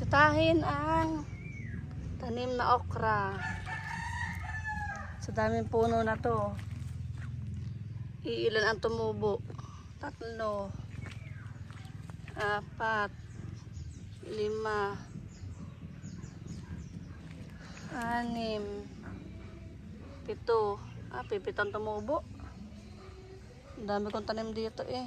bisitahin ang tanim na okra. Sa daming puno na to. Iilan ang tumubo? Tatlo. Apat. Lima. Anim. Pito. Ah, pipitang tumubo. Ang dami kong tanim dito eh.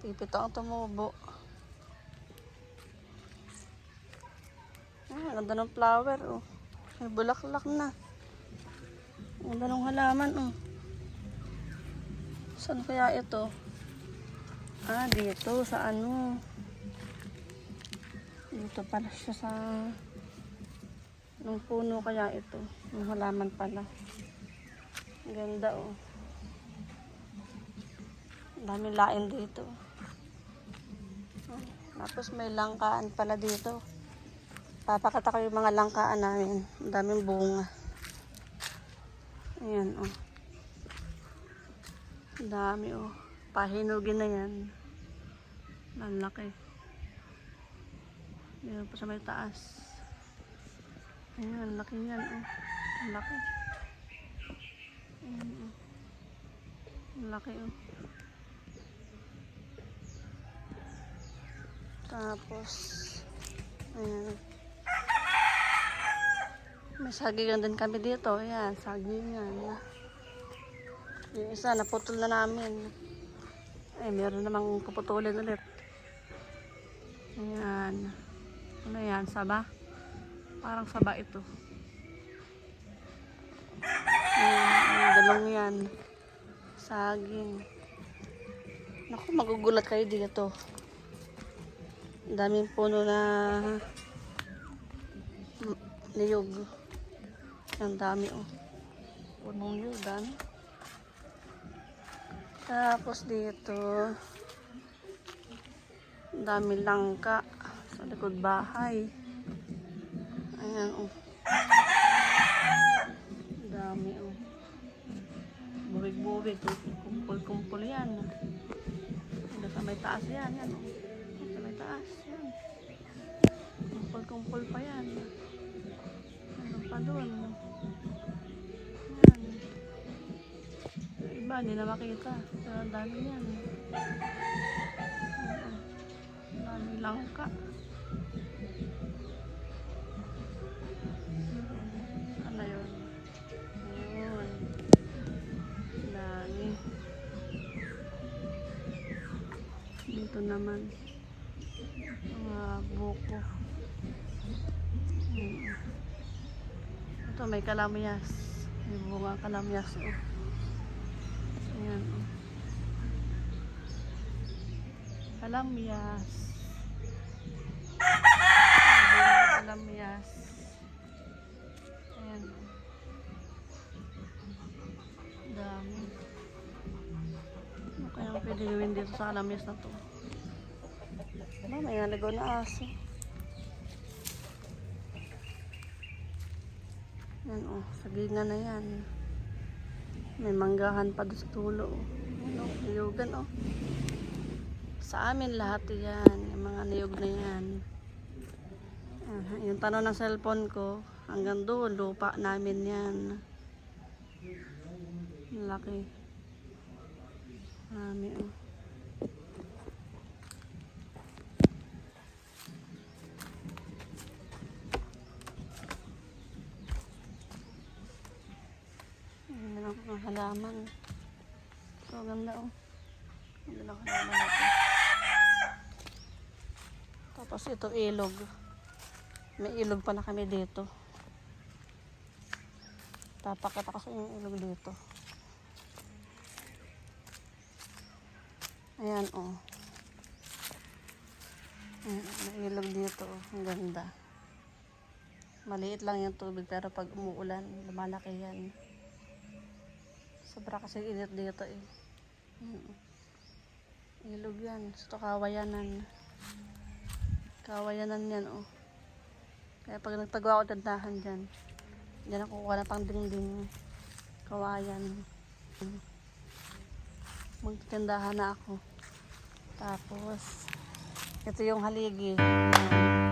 Pipito ang tumubo. Ah, ang ganda ng flower oh. May bulaklak na. Ang ganda ng halaman oh. Saan kaya ito? Ah, dito sa ano. Dito pala siya sa Nung puno kaya ito. Yung halaman pala. Ang ganda oh. Ang daming lain dito. Tapos may langkaan pala dito. Papakita ko yung mga langkaan namin. Ang daming bunga. Ayan oh. Ang dami oh. Pahinugin na yan. Ang laki. Meron pa sa may taas. Ayan, ang laki niyan oh. Ang laki. Ayan oh. Ang laki oh. Tapos, ayan. May sagingan din kami dito. Ayan, sagingan. Yung isa, naputol na namin. Ay, meron namang puputulin ulit. Ayan. Ano yan? Saba? Parang saba ito. Ayan, dalong yan. Saging. Naku, magugulat kayo dito. Ang daming puno na niyog. Ang dami oh. Punong niyog, dami. Tapos dito, ang dami langka sa likod bahay. Ayan oh. Dami oh. Bubig-bubig. Kumpul-kumpul yan. Hanggang sa may taas yan. Yan oh. Sa may taas. Yan. Kumpul-kumpul pa yan. Ano pa doon? Iba, hindi na makita. Pero ang dami yan. Oo. Ang dami langka. Ano yun? Ayun. Dami. Dito naman. Mga buko. Hmm. Ito may kalamyas. May bunga kalamyas. Oh. Ayan. Oh. Kalamyas. Kalamyas. Ayan. oh. Dami. Ano kaya pwede gawin dito sa kalamyas na to? Ano, may naligaw na aso. Yan oh, sagingan na yan. May manggahan pa doon sa tulo. oh. Ano, niyugan oh. Sa amin lahat yan, yung mga niyog na yan. Ah, yung tanong ng cellphone ko, hanggang doon, lupa namin yan. Laki. Marami oh. Ang ganda halaman. So, ganda oh. Ang ganda ng halaman Tapos ito ilog. May ilog pa na kami dito. Papakita ko sa inyo yung ilog dito. Ayan oh. Ayan, may ilog dito oh. Ang ganda. Maliit lang yung tubig pero pag umuulan, lumalaki yan. Sobra kasi init dito eh. Mm. Ilog yan. Ito kawayanan. Kawayanan yan oh. Kaya pag nagtagawa ako dandahan dyan, dyan ako kukuha na pang dingding kawayan. Magtitindahan na ako. Tapos, ito yung haligi. Ayan.